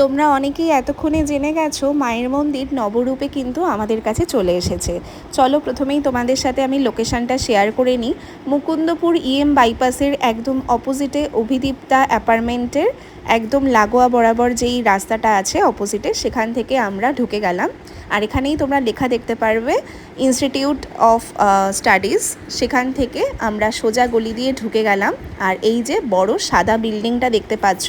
তোমরা অনেকেই এতক্ষণে জেনে গেছো, মায়ের মন্দির নবরূপে কিন্তু আমাদের কাছে চলে এসেছে। চলো প্রথমেই তোমাদের সাথে আমি লোকেশনটা শেয়ার করে নিই। মুকুন্দপুর ইএম বাইপাসের একদম অপোজিটে অভিদীপ্তা অ্যাপার্টমেন্টের একদম লাগোয়া বরাবর যেই রাস্তাটা আছে অপোজিটে, সেখান থেকে আমরা ঢুকে গেলাম। আর এখানেই তোমরা লেখা দেখতে পারবে ইনস্টিটিউট অফ স্টাডিজ সেখান থেকে আমরা সোজা গলি দিয়ে ঢুকে গেলাম। আর এই যে বড় সাদা বিল্ডিংটা দেখতে পাচ্ছ,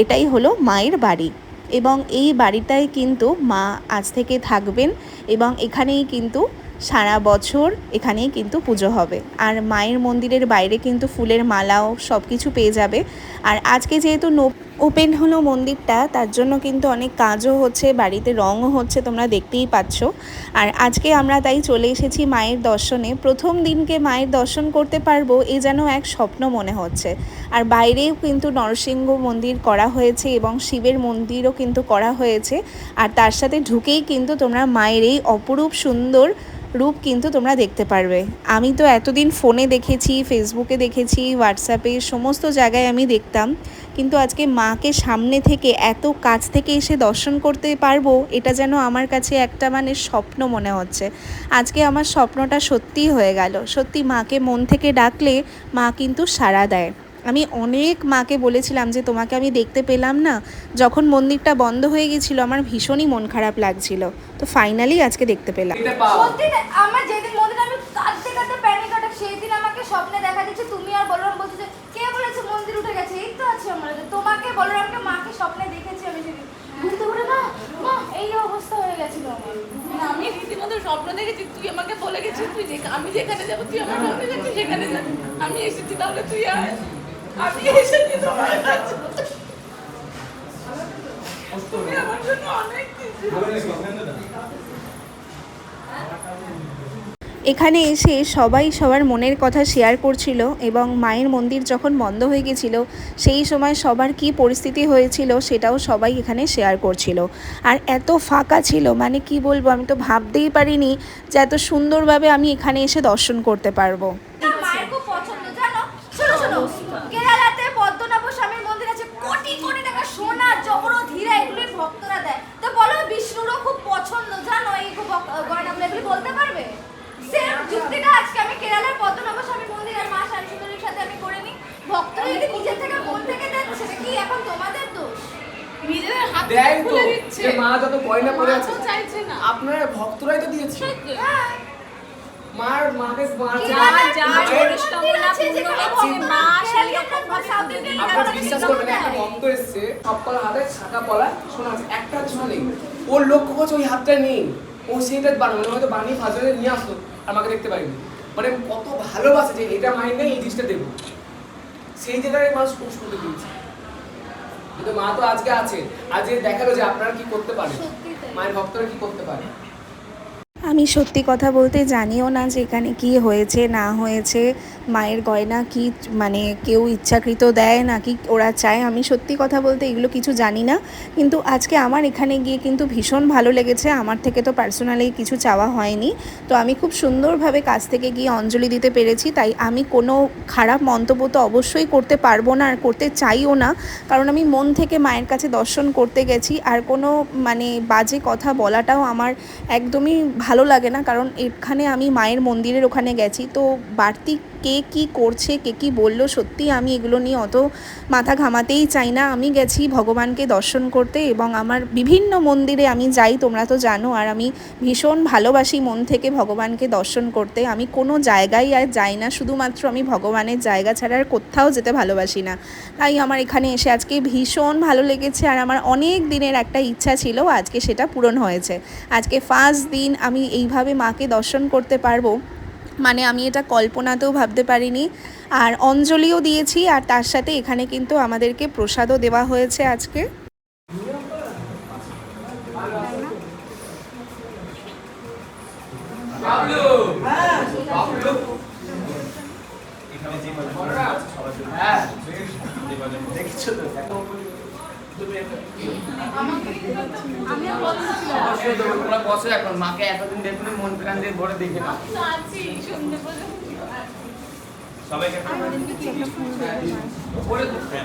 এটাই হলো মায়ের বাড়ি। এবং এই বাড়িটায় কিন্তু মা আজ থেকে থাকবেন এবং এখানেই কিন্তু সারা বছর এখানেই কিন্তু পুজো হবে। আর মায়ের মন্দিরের বাইরে কিন্তু ফুলের মালাও সব কিছু পেয়ে যাবে। আর আজকে যেহেতু নো ওপেন হলো মন্দিরটা, তার জন্য কিন্তু অনেক কাজও হচ্ছে, বাড়িতে রঙও হচ্ছে, তোমরা দেখতেই পাচ্ছ। আর আজকে আমরা তাই চলে এসেছি মায়ের দর্শনে। প্রথম দিনকে মায়ের দর্শন করতে পারব, এ যেন এক স্বপ্ন মনে হচ্ছে। আর বাইরেও কিন্তু নরসিংহ মন্দির করা হয়েছে এবং শিবের মন্দিরও কিন্তু করা হয়েছে। আর তার সাথে ঢুকেই কিন্তু তোমরা মায়ের এই অপরূপ সুন্দর রূপ কিন্তু তোমরা দেখতে পারবে। আমি তো এতদিন ফোনে দেখেছি ফেসবুকে দেখেছি হোয়াটসঅ্যাপে সমস্ত জায়গায় আমি দেখতাম। কিন্তু আজকে মাকে সামনে থেকে এত কাছ থেকে এসে দর্শন করতে পারব, এটা যেন আমার কাছে একটা মানে স্বপ্ন মনে হচ্ছে। আজকে আমার স্বপ্নটা সত্যিই হয়ে গেল। সত্যি মাকে মন থেকে ডাকলে মা কিন্তু সাড়া দেয়। আমি অনেক মাকে বলেছিলাম যে তোমাকে আমি দেখতে পেলাম না। যখন মন্দিরটা বন্ধ হয়ে গেছিল আমার ভীষণই মন খারাপ লাগছিল। তো ফাইনালি আজকে দেখতে পেলাম। আমার যেদিন মন্দিরে আমি কাঁদতে কাঁদতে প্যানিক অ্যাটাক সেই দিন আমাকে স্বপ্নে দেখা দিচ্ছে তুমি আর বলরাম বলছো যে কে বলেছে মন্দির উঠে গেছে? এই তো আছে আমরা তোমাকে বলরামকে মাকে স্বপ্নে দেখেছি আমি সেদিন। ঘুরতে ঘুরে না? মা এই অবস্থা হয়ে গেছিল আমার। আমি রীতিমতো স্বপ্ন দেখেছি তুই আমাকে বলে গেছিস তুই আমি যেখানে যাব তুই আমার সামনে যাচ্ছিস সেখানে যাবি। আমি এসেছি তাহলে তুই আয়। এখানে এসে সবাই সবার মনের কথা শেয়ার করছিল এবং মায়ের মন্দির যখন বন্ধ হয়ে গেছিল সেই সময় সবার কি পরিস্থিতি হয়েছিল সেটাও সবাই এখানে শেয়ার করছিল। আর এত ফাঁকা ছিল মানে কি বলব আমি তো ভাবতেই পারিনি যে এত সুন্দরভাবে আমি এখানে এসে দর্শন করতে পারব না, মায়ের খুব পছন্দ জানো শোনো শোনো কেরালাতে পদ্মনাভ স্বামীর মন্দির আছে কোটি কোটি টাকা সোনা জবরত হীরা এগুলি ভক্তরা দেয় তো বলো বিষ্ণুরও খুব পছন্দ জানো এই খুব গয়নাগুলো এগুলি বলতে পারবে সেম যুক্তিটা আজকে আমি কেরালার পদ্মনাভ স্বামীর মন্দির আর মা শান্তিপুরের সাথে আমি করে নিই ভক্তরা যদি নিজের থেকে মন থেকে দেন সেটা কি এখন তোমাদের দোষ নিজেদের হাত দেয় তো যে মা যত আছে আপনারা ভক্তরাই তো দিয়েছে। মার মাকে আপনারা বিশ্বাস করবেন একটা ভক্ত এসছে হাতে ছাকা পলা শোনা আছে একটা ছোঁয়া নেই। ওর লক্ষ্য করছে ওই হাতটা নেই। ও সেইটা বানানো হয়তো বানিয়ে ফাজলে নিয়ে আসলো আমাকে দেখতে পারিনি মানে কত ভালোবাসে যে এটা মাইন্ড নেই এই জিনিসটা দেবো। সেই জায়গায় মানুষ পোষ করতে দিয়েছে কিন্তু মা তো আজকে আছে আজকে দেখাল যে আপনারা কি করতে পারেন। মায়ের ভক্তরা কি করতে পারে? আমি সত্যি কথা বলতে জানিও না যে এখানে কি হয়েছে, না হয়েছে, মায়ের গয়না কি মানে কেউ ইচ্ছাকৃত দেয় নাকি ওরা চায়। আমি সত্যি কথা বলতে এগুলো কিছু জানি না, কিন্তু আজকে আমার এখানে গিয়ে কিন্তু ভীষণ ভালো লেগেছে। আমার থেকে তো পার্সোনালি কিছু চাওয়া হয়নি। তো আমি খুব সুন্দরভাবে কাছ থেকে গিয়ে অঞ্জলি দিতে পেরেছি, তাই আমি কোনো খারাপ মন্তব্য তো অবশ্যই করতে পারব না আর করতে চাইও না। কারণ আমি মন থেকে মায়ের কাছে দর্শন করতে গেছি আর কোনো মানে বাজে কথা বলাটাও আমার একদমই ভালো লাগে না কারণ এখানে আমি মায়ের মন্দিরের ওখানে গেছি তো বাড়তি কে কি করছে, কে কি বলল, সত্যি আমি এগুলো নিয়ে অত মাথা ঘামাতেই চাই না। আমি গেছি ভগবানকে দর্শন করতে এবং আমার বিভিন্ন মন্দিরে আমি যাই, তোমরা তো জানো, আর আমি ভীষণ ভালোবাসি মন থেকে ভগবানকে দর্শন করতে। আমি কোনো জায়গায় আর যাই না, শুধুমাত্র আমি ভগবানের জায়গা ছাড়া আর কোথাও যেতে ভালোবাসি না। তাই আমার এখানে এসে আজকে ভীষণ ভালো লেগেছে, আর আমার অনেক দিনের একটা ইচ্ছা ছিল, আজকে সেটা পূরণ হয়েছে। আজকে ফার্স্ট দিন আমি এইভাবে মাকে দর্শন করতে পারব। মানে আমি এটা কল্পনাতেও ভাবতে পারিনি। আর অঞ্জলিও দিয়েছি আর তার সাথে এখানে কিন্তু আমাদেরকে প্রসাদও দেওয়া হয়েছে আজকে। হ্যাঁ। দেখছ তো? বসো এখন মাকে এতদিন দেখুন মন প্রাণ দিয়ে ভরে দেখে পর্যন্ত সবাইকে হ্যাঁ,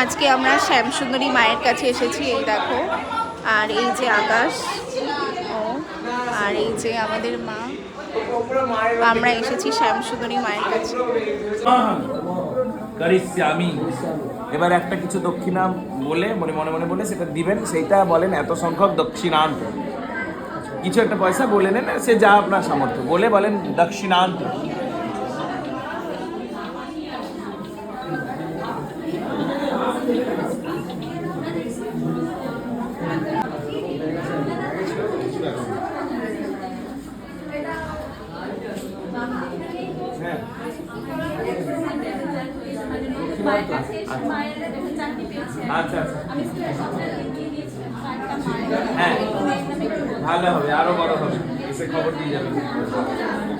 আজকে আমরা শ্যামসুন্দরী মায়ের কাছে এসেছি, এই দেখো। আর এই যে আকাশ, ও, আর এই যে আমাদের মা। আমরা এসেছি শ্যামসুন্দরী মায়ের কাছে। আমি এবার একটা কিছু দক্ষিণা বলে, মনে মনে মনে বলে সেটা দিবেন। সেইটা বলেন, এত সংখ্যক দক্ষিণান্ত। কিছু একটা পয়সা বলে নেন সে যা আপনার সামর্থ্য। বলে বলেন, দক্ষিণান্ত। আচ্ছা আচ্ছা। হ্যাঁ। ভালো হবে আরও বড় হবে। এসে খবর দিয়ে যাবেন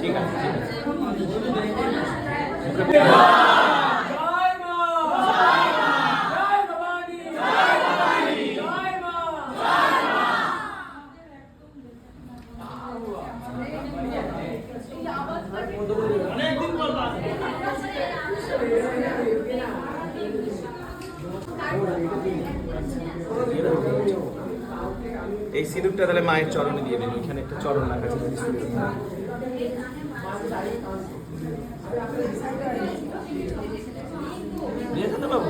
ঠিক আছে ঠিক আছে। এই সিঁদুরটা তাহলে মায়ের চরণে দিয়ে দিন ওইখানে একটা চরণ রাখা আছে বাবু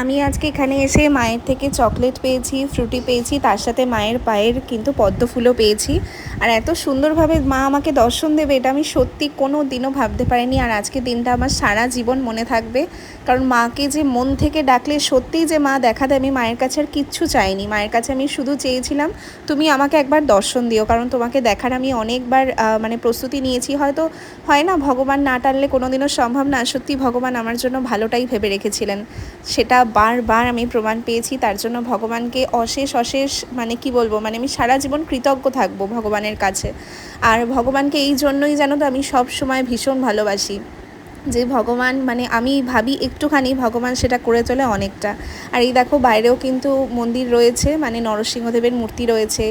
আমি আজকে এখানে এসে মায়ের থেকে চকলেট পেয়েছি, ফ্রুটি পেয়েছি, তার সাথে মায়ের পায়ের কিন্তু পদ্ম ফুলও পেয়েছি। আর এত সুন্দরভাবে মা আমাকে দর্শন দেবে, এটা আমি সত্যি কোনো দিনও ভাবতে পারিনি। আর আজকে দিনটা আমার সারা জীবন মনে থাকবে। কারণ মাকে যে মন থেকে ডাকলে সত্যিই যে মা দেখা দেয়, আমি মায়ের কাছে আর কিচ্ছু চাইনি। মায়ের কাছে আমি শুধু চেয়েছিলাম, তুমি আমাকে একবার দর্শন দিও। কারণ তোমাকে দেখার আমি অনেকবার মানে প্রস্তুতি নিয়েছি। হয়তো হয় না, ভগবান না টানলে কোনোদিনও সম্ভব না। সত্যি ভগবান আমার জন্য ভালোটাই ভেবে রেখেছিলেন। সেটা বারবার আমি প্রমাণ পেয়েছি, তার জন্য ভগবানকে অশেষ অশেষ মানে কি বলব মানে আমি সারা জীবন কৃতজ্ঞ থাকব ভগবানের কাছে। আর ভগবানকে এই জন্যই জানো তো আমি সব সময় ভীষণ ভালোবাসি। যে ভগবান মানে আমি ভাবি একটুখানি ভগবান সেটা করে চলে অনেকটা। আর এই দেখো বাইরেও কিন্তু মন্দির রয়েছে মানে নরসিংহদেবের মূর্তি রয়েছে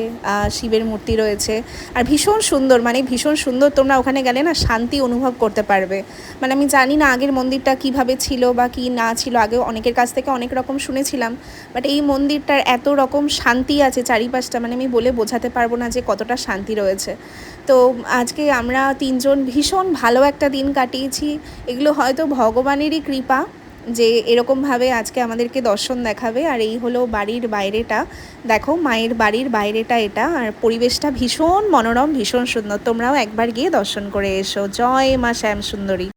শিবের মূর্তি রয়েছে। আর ভীষণ সুন্দর মানে ভীষণ সুন্দর, তোমরা ওখানে গেলে না শান্তি অনুভব করতে পারবে। মানে আমি জানি না আগের মন্দিরটা কীভাবে ছিল বা কি না ছিল আগে অনেকের কাছ থেকে অনেক রকম শুনেছিলাম। বাট এই মন্দিরটার এত রকম শান্তি আছে চারিপাশটা মানে আমি বলে বোঝাতে পারব না যে কতটা শান্তি রয়েছে। তো আজকে আমরা তিনজন ভীষণ ভালো একটা দিন কাটিয়েছি। এগুলো হয়তো ভগবানেরই কৃপা যে এরকমভাবে আজকে আমাদেরকে দর্শন দেখাবে। আর এই হলো বাড়ির বাইরেটা। দেখো, মায়ের বাড়ির বাইরেটা এটা। আর পরিবেশটা ভীষণ মনোরম, ভীষণ সুন্দর। তোমরাও একবার গিয়ে দর্শন করে এসো। জয় মা শ্যাম সুন্দরী